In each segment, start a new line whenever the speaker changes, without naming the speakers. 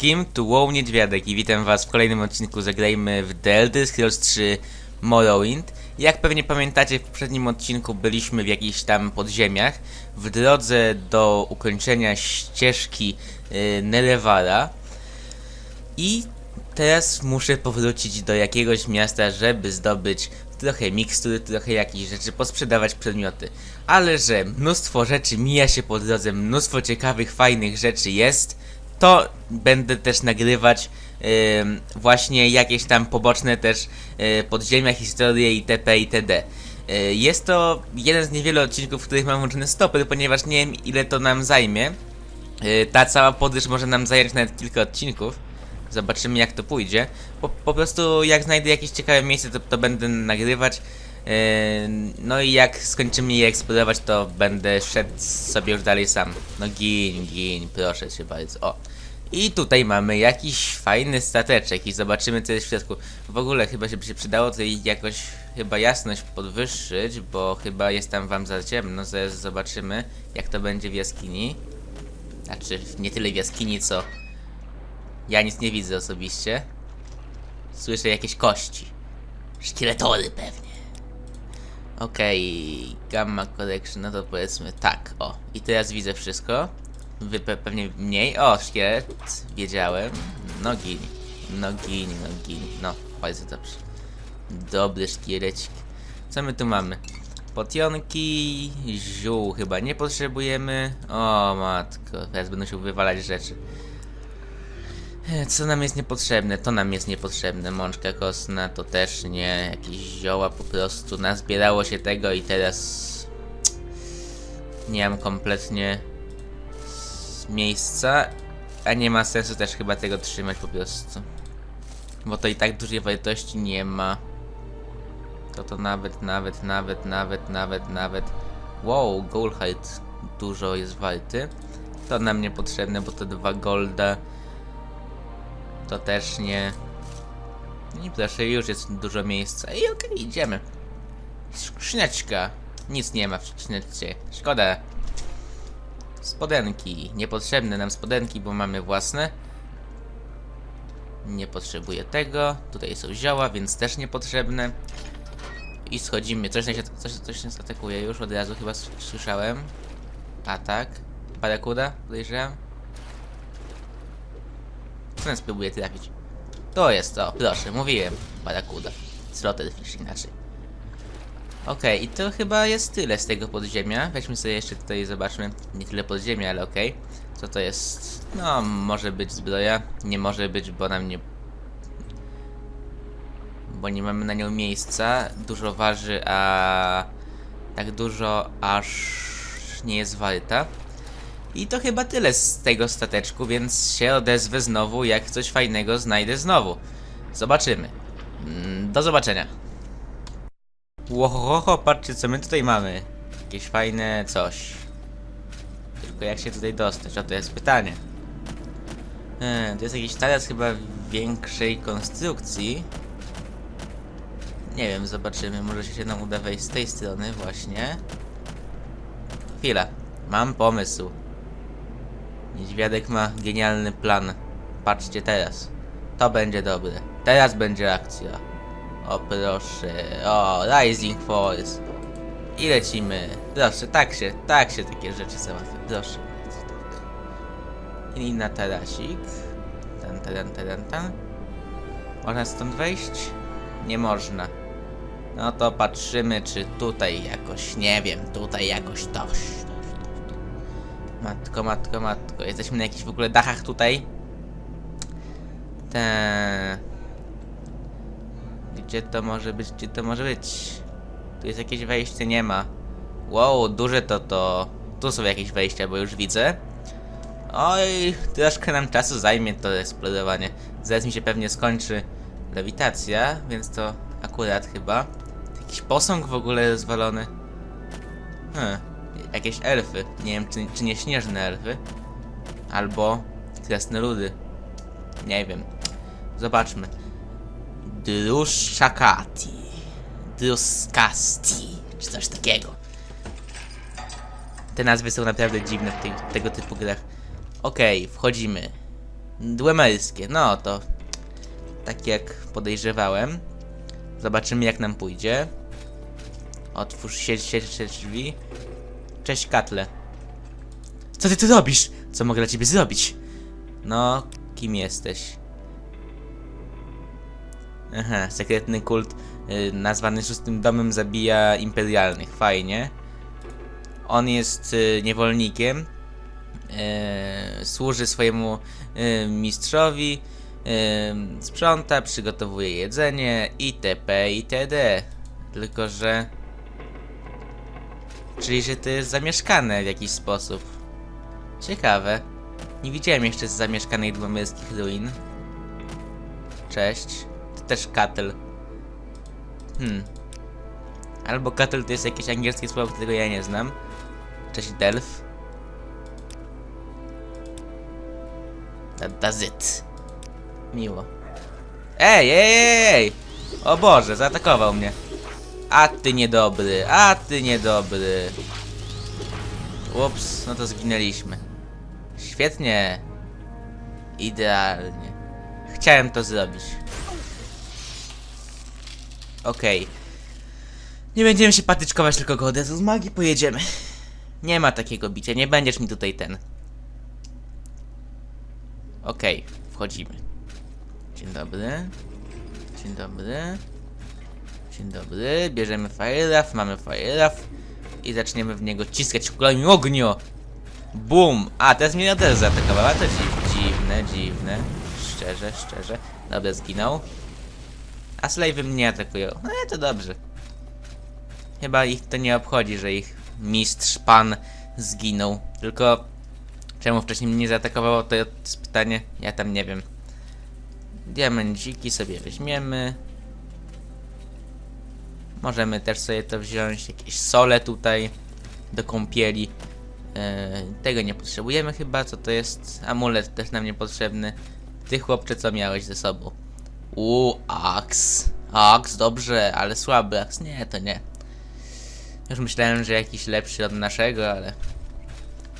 wszystkim, tu Wow Niedźwiadek i witam was w kolejnym odcinku Zagrajmy w The Elder Scrolls 3 Morrowind. Jak pewnie pamiętacie, w poprzednim odcinku byliśmy w jakichś tam podziemiach w drodze do ukończenia ścieżki yy, i teraz muszę powrócić do jakiegoś miasta, żeby zdobyć trochę mikstur, trochę jakichś rzeczy, posprzedawać przedmioty. Ale że mnóstwo rzeczy mija się po drodze, mnóstwo ciekawych, fajnych rzeczy jest, to będę też nagrywać ym, właśnie jakieś tam poboczne też yy, podziemia, historie itp. itd. Yy, jest to jeden z niewielu odcinków, w których mam włączony stoper, ponieważ nie wiem ile to nam zajmie. Yy, ta cała podróż może nam zająć nawet kilka odcinków. Zobaczymy jak to pójdzie. Po, po prostu jak znajdę jakieś ciekawe miejsce, to, to będę nagrywać. Yy, no i jak skończymy je eksplorować, to będę szedł sobie już dalej sam. No gin, gin, proszę cię bardzo. O. I tutaj mamy jakiś fajny stateczek i zobaczymy co jest w środku. W ogóle chyba się by się przydało tutaj jakoś chyba jasność podwyższyć, bo chyba jest tam wam za ciemno. Zaraz zobaczymy jak to będzie w jaskini. Znaczy nie tyle w jaskini co ja nic nie widzę osobiście. Słyszę jakieś kości. Szkieletory pewnie. Okej, gamma collection, no to powiedzmy tak, o. I teraz widzę wszystko. Wy pe pewnie mniej. O, szkielet, wiedziałem. No gin, no gin, no gin. No, bardzo dobrze. Dobry szkielecik. Co my tu mamy? Potionki, ziół chyba nie potrzebujemy. O matko, teraz będę się wywalać rzeczy. E, Co nam jest niepotrzebne? To nam jest niepotrzebne. Mączka kostna to też nie. Jakieś zioła po prostu. Nazbierało się tego i teraz nie mam kompletnie miejsca. A nie ma sensu też chyba tego trzymać po prostu. Bo to i tak dużej wartości nie ma. To to nawet, nawet, nawet, nawet, nawet, nawet. Wow, Goldhide dużo jest warty. To nam niepotrzebne, bo to dwa golda. To też nie. I proszę, już jest dużo miejsca. I okej, idziemy. Skrzyneczka. Nic nie ma w skrzyneczce. Szkoda. Spodenki. Niepotrzebne nam spodenki, bo mamy własne. Nie potrzebuję tego. Tutaj są zioła, więc też niepotrzebne. I schodzimy. Coś, się- coś, coś nas atakuje już od razu, chyba słyszałem. Atak. Barakuda, podejrzewam. Ten spróbuję trafić. To jest to, proszę, mówiłem. Barakuda. Slotterfish inaczej. Okej, i to chyba jest tyle z tego podziemia. Weźmy sobie jeszcze tutaj, zobaczmy. Nie tyle podziemia, ale okej. Co to jest? No, może być zbroja. Nie może być, bo nam nie... Bo nie mamy na nią miejsca. Dużo waży, a... Tak dużo, aż nie jest warta. I to chyba tyle z tego stateczku, więc się odezwę znowu, jak coś fajnego znajdę znowu. Zobaczymy. Mm, Do zobaczenia. Łohoho, patrzcie co my tutaj mamy. Jakieś fajne coś. Tylko jak się tutaj dostać? O, to jest pytanie. E, to jest jakiś taras chyba większej konstrukcji. Nie wiem, zobaczymy. Może się nam uda wejść z tej strony właśnie. Chwila. Mam pomysł. Niedźwiadek ma genialny plan. Patrzcie teraz. To będzie dobre. Teraz będzie akcja. O proszę. O, Rising Force. I lecimy. Proszę, tak się, tak się takie rzeczy załatwia. Proszę bardzo, tak. I na tarasik. Tan, tan, tan, tan. Można stąd wejść? Nie można. No to patrzymy, czy tutaj jakoś, nie wiem, tutaj jakoś coś. Matko, matko, matko. Jesteśmy na jakichś w ogóle dachach tutaj. Te. Gdzie to może być? Gdzie to może być? Tu jest jakieś wejście, nie ma. Wow, duże to to. Tu są jakieś wejścia, bo już widzę. Oj, troszkę nam czasu zajmie to eksplorowanie. Zaraz mi się pewnie skończy lewitacja, więc to akurat chyba. Jakiś posąg w ogóle rozwalony. Hmm, jakieś elfy. Nie wiem, czy, czy nie śnieżne elfy. Albo kresnoludy. Nie wiem. Zobaczmy. Druszczakati. Druskasti. Czy coś takiego. Te nazwy są naprawdę dziwne w tej, tego typu grach. Okej, wchodzimy. Dwemerskie, no to tak jak podejrzewałem. Zobaczymy jak nam pójdzie. Otwórz się, się, się drzwi. Cześć Katle. Co ty tu robisz? Co mogę dla ciebie zrobić? No, kim jesteś? Aha, sekretny kult y, nazwany szóstym domem zabija imperialnych. Fajnie. On jest y, niewolnikiem. Y, służy swojemu y, mistrzowi. Sprząta, przygotowuje jedzenie itp. itd. Tylko, że... Czyli, że to jest zamieszkane w jakiś sposób. Ciekawe. Nie widziałem jeszcze z zamieszkanych dwomierskich ruin. Cześć. To też katel. Hmm. Albo katel to jest jakieś angielskie słowo, którego ja nie znam. Cześć Delf. That does it. Miło. Ej, ej, ej! O Boże, zaatakował mnie. A ty niedobry, a ty niedobry. Ups, no to zginęliśmy. Świetnie. Idealnie. Chciałem to zrobić. Okej. Nie będziemy się patyczkować, tylko go z magii pojedziemy. Nie ma takiego bicia, nie będziesz mi tutaj ten. Okej, wchodzimy. Dzień dobry. Dzień dobry. Dzień dobry. Bierzemy firelaf, mamy firelaf i zaczniemy w niego ciskać kulami ognio. Bum! A, teraz mnie też zaatakowała, to dzi dziwne, dziwne. Szczerze, szczerze. Dobra, zginął. A slave'y mnie atakują. No to dobrze. Chyba ich to nie obchodzi, że ich mistrz, pan zginął. Tylko czemu wcześniej mnie nie zaatakowało, to jest pytanie. Ja tam nie wiem. Diamenciki sobie weźmiemy. Możemy też sobie to wziąć. Jakieś sole tutaj do kąpieli. E, tego nie potrzebujemy chyba. Co to jest? Amulet też nam niepotrzebny. Ty chłopcze, co miałeś ze sobą? U, aks. Aks, dobrze, ale słaby aks. Nie, to nie. Już myślałem, że jakiś lepszy od naszego, ale...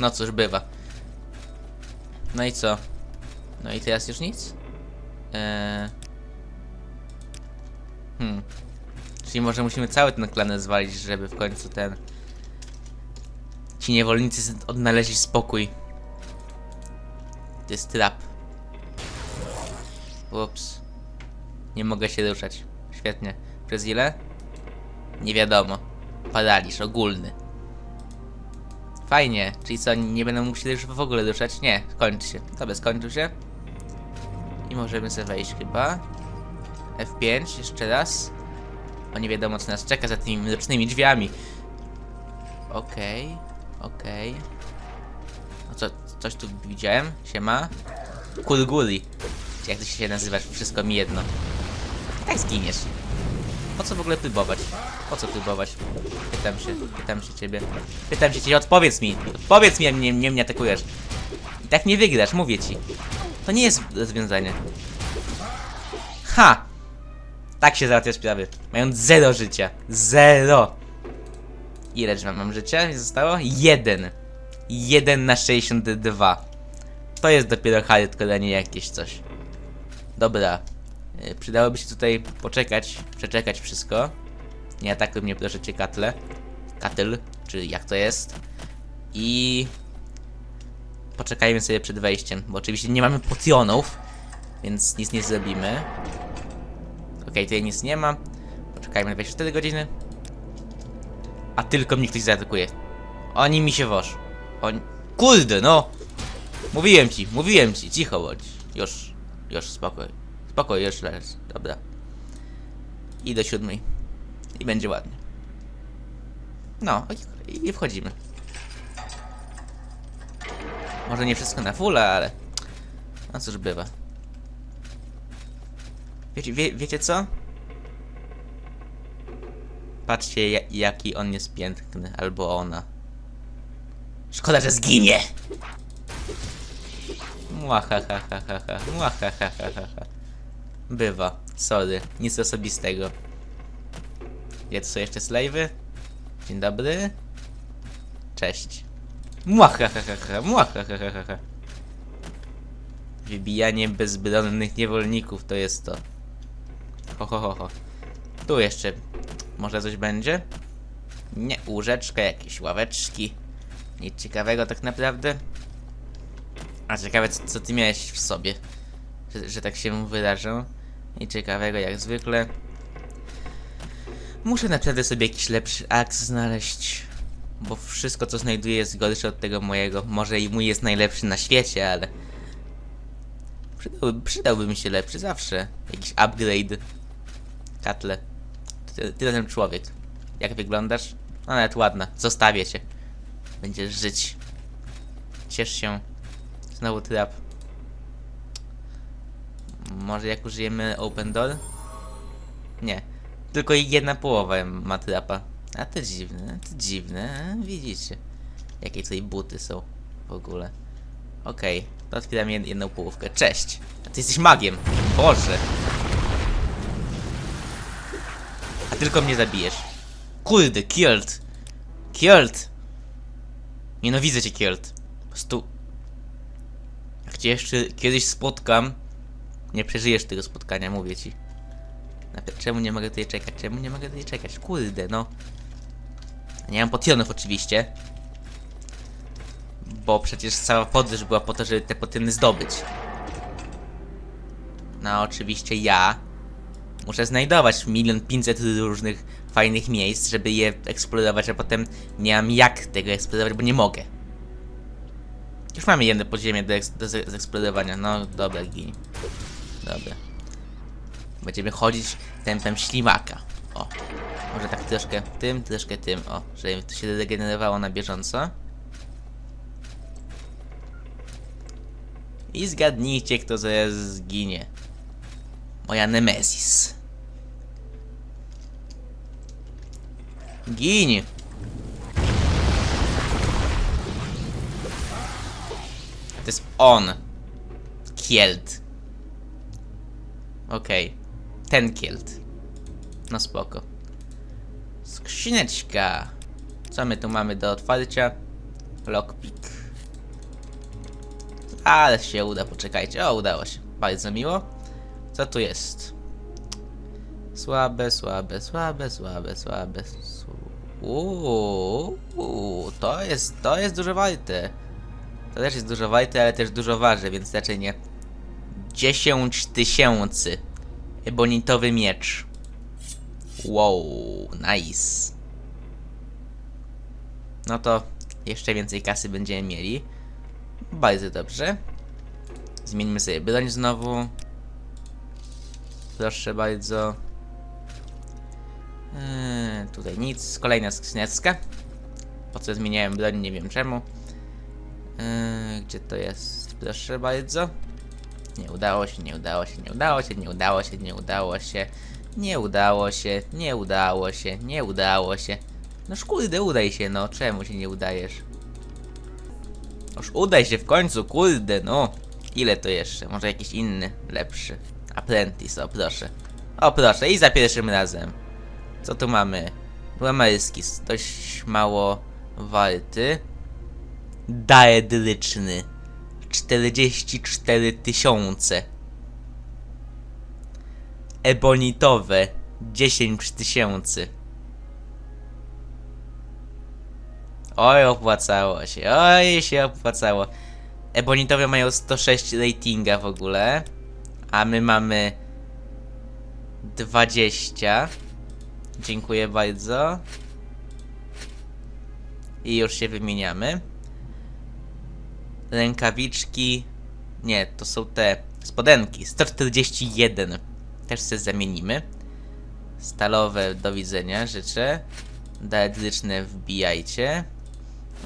No cóż, bywa. No i co? No i teraz już nic? Eee... Hmm. Czyli może musimy cały ten klan zwalić, żeby w końcu ten... Ci niewolnicy odnaleźli spokój. To jest trap. Ups. Nie mogę się ruszać. Świetnie. Przez ile? Nie wiadomo. Paraliż ogólny. Fajnie. Czyli co, nie będę się już w ogóle ruszać? Nie, kończy się. Dobra, skończył się. I możemy sobie wejść chyba. F5, jeszcze raz. Bo nie wiadomo co nas czeka za tymi mrocznymi drzwiami. Okej, okej. O co, coś tu widziałem? Siema. Kulguli. Czy Jak ty się nazywasz? Wszystko mi jedno. Tak zginiesz. Po co w ogóle próbować? Po co próbować? Pytam się, pytam się ciebie. Pytam się ciebie, odpowiedz mi! Odpowiedz mi, jak mnie, mnie, mnie atakujesz. I tak nie wygrasz, mówię ci. To nie jest rozwiązanie. Ha! Tak się załatwia sprawy. Mając zero życia. Zero! Ile że mam życia? Mi zostało? Jeden. Jeden na 62. To jest dopiero hardcore, a nie jakieś coś. Dobra. Y, Przydałoby się tutaj poczekać, przeczekać wszystko. Nie atakuj mnie proszę cię katle. Katyl, czy jak to jest. I... Poczekajmy sobie przed wejściem, bo oczywiście nie mamy potionów, więc nic nie zrobimy. Okej, tutaj nic nie ma. Poczekajmy na 24 godziny. A tylko mnie ktoś zaatakuje. Oni mi się woż. Oni... Kurde, no! Mówiłem ci, mówiłem ci, cicho bądź. Już, już, spokoj. Spokoj, już raz. Dobra. I do siódmej. I będzie ładnie. No, i wchodzimy. Może nie wszystko na fulla, ale... No cóż bywa. Wiecie, wie, wiecie co? Patrzcie, ja, jaki on jest piękny, albo ona. Szkoda, że zginie! Młahahahaha, młahahahaha. Bywa, sorry, nic osobistego. Ja tu są jeszcze slajwy? Dzień dobry. Cześć. Młahahaha, młahahaha. Wybijanie bezbronnych niewolników to jest to. Ho, ho, ho, ho. Tu jeszcze może coś będzie? Nie, łóżeczka, jakieś ławeczki. Nic ciekawego tak naprawdę. A ciekawe co, co ty miałeś w sobie, że, że tak się wyrażę. Nic ciekawego jak zwykle. Muszę naprawdę sobie jakiś lepszy aks znaleźć. Bo wszystko co znajduję jest gorsze od tego mojego. Może i mój jest najlepszy na świecie, ale... Przydałby, przydałby mi się lepszy zawsze. Jakiś upgrade. Katle. Ty, ten człowiek. Jak wyglądasz? No nawet ładna. Zostawię cię. Będziesz żyć. Ciesz się. Znowu trap. Może jak użyjemy open door? Nie. Tylko jedna połowa ma trapa. A to dziwne, to dziwne. Widzicie. Jakie tutaj buty są w ogóle. Okej, to otwieram jed jedną połówkę. Cześć! A ty jesteś magiem! Boże! Tylko mnie zabijesz. Kurde, Killed! Killed! Nienawidzę cię, Killed. Po prostu... Jak cię jeszcze kiedyś spotkam, nie przeżyjesz tego spotkania, mówię ci. Czemu nie mogę tutaj czekać? Czemu nie mogę tutaj czekać? Kurde, no. Nie mam potionów oczywiście. Bo przecież cała podróż była po to, żeby te potiony zdobyć. No oczywiście ja muszę znajdować milion pięćset różnych fajnych miejsc, żeby je eksplorować, a potem nie mam jak tego eksplorować, bo nie mogę. Już mamy jedno podziemie do, do ze- zeksplorowania. No dobra, gin. Dobra. Będziemy chodzić tempem ślimaka. O. Może tak troszkę tym, troszkę tym. O, żeby to się regenerowało na bieżąco. I zgadnijcie, kto zaraz zginie. Moja Nemesis. Gin! To jest on. Kielt. Okej. Ten kielt. No spoko. Skrzyneczka. Co my tu mamy do otwarcia? Lockpick. Ale się uda, poczekajcie. O, udało się. Bardzo miło. Co tu jest? Słabe, słabe, słabe, słabe, słabe. Uuu, uuu, to jest, to jest dużo warte. To też jest dużo warte, ale też dużo waży, więc raczej nie. 10 tysięcy. Ebonitowy miecz. Wow, nice. No to jeszcze więcej kasy będziemy mieli. Bardzo dobrze. Zmieńmy sobie broń znowu. Proszę bardzo. Eee, tutaj nic. Kolejna skrzyneczka. Po co zmieniałem broń, nie wiem czemu. Eee, gdzie to jest? Proszę bardzo. Nie udało się, nie udało się, nie udało się, nie udało się, nie udało się. Nie udało się, nie udało się, nie udało się. No kurde, udaj się, no. Czemu się nie udajesz? Już udaj się w końcu, kurde, no. Ile to jeszcze? Może jakiś inny, lepszy. Apprentice, o proszę. O proszę, i za pierwszym razem. Co tu mamy? Łamerski, dość mało warty. Daedryczny. 44 tysiące. Ebonitowe. 10 tysięcy. Oj, opłacało się. Oj, się opłacało. Ebonitowe mają 106 ratinga w ogóle. A my mamy 20. Dziękuję bardzo. I już się wymieniamy. Rękawiczki. Nie, to są te spodenki. 141. Też się zamienimy. Stalowe do widzenia życzę. Daedryczne wbijajcie.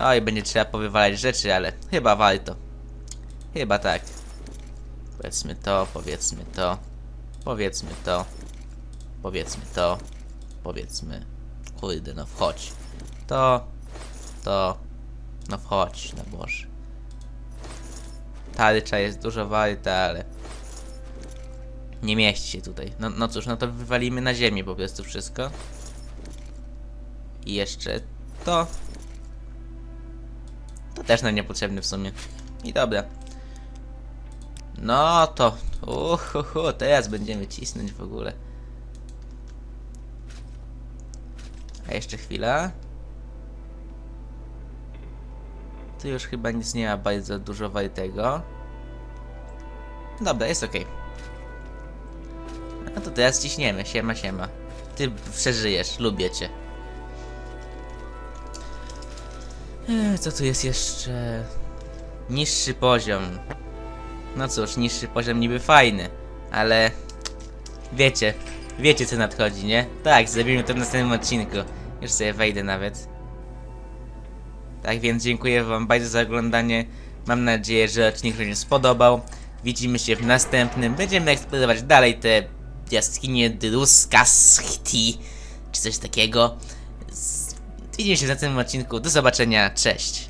Oj, będzie trzeba powywalać rzeczy, ale chyba warto. Chyba tak. Powiedzmy to, powiedzmy to. Powiedzmy to. Powiedzmy to. Powiedzmy. Kurde, no wchodź. To. To. No wchodź, no Boże. Jest dużo warta, ale... Nie mieści się tutaj. No, no cóż, no to wywalimy na ziemię po prostu wszystko. I jeszcze to. To też nam niepotrzebne w sumie. I dobra. No to... Uhuhu, teraz będziemy cisnąć w ogóle. A jeszcze chwila. Tu już chyba nic nie ma bardzo dużo wartego. Dobra, jest okej. No to teraz ciśniemy, siema, siema. Ty przeżyjesz, lubię cię. Co tu jest jeszcze? Niższy poziom. No cóż, niższy poziom niby fajny, ale... Wiecie, wiecie co nadchodzi, nie? Tak, zrobimy to w następnym odcinku. Już sobie wejdę nawet. Tak więc dziękuję wam bardzo za oglądanie. Mam nadzieję, że odcinek się spodobał. Widzimy się w następnym. Będziemy eksplorować dalej te jaskinie Druskaszti, czy coś takiego. Widzimy się w następnym odcinku. Do zobaczenia, cześć.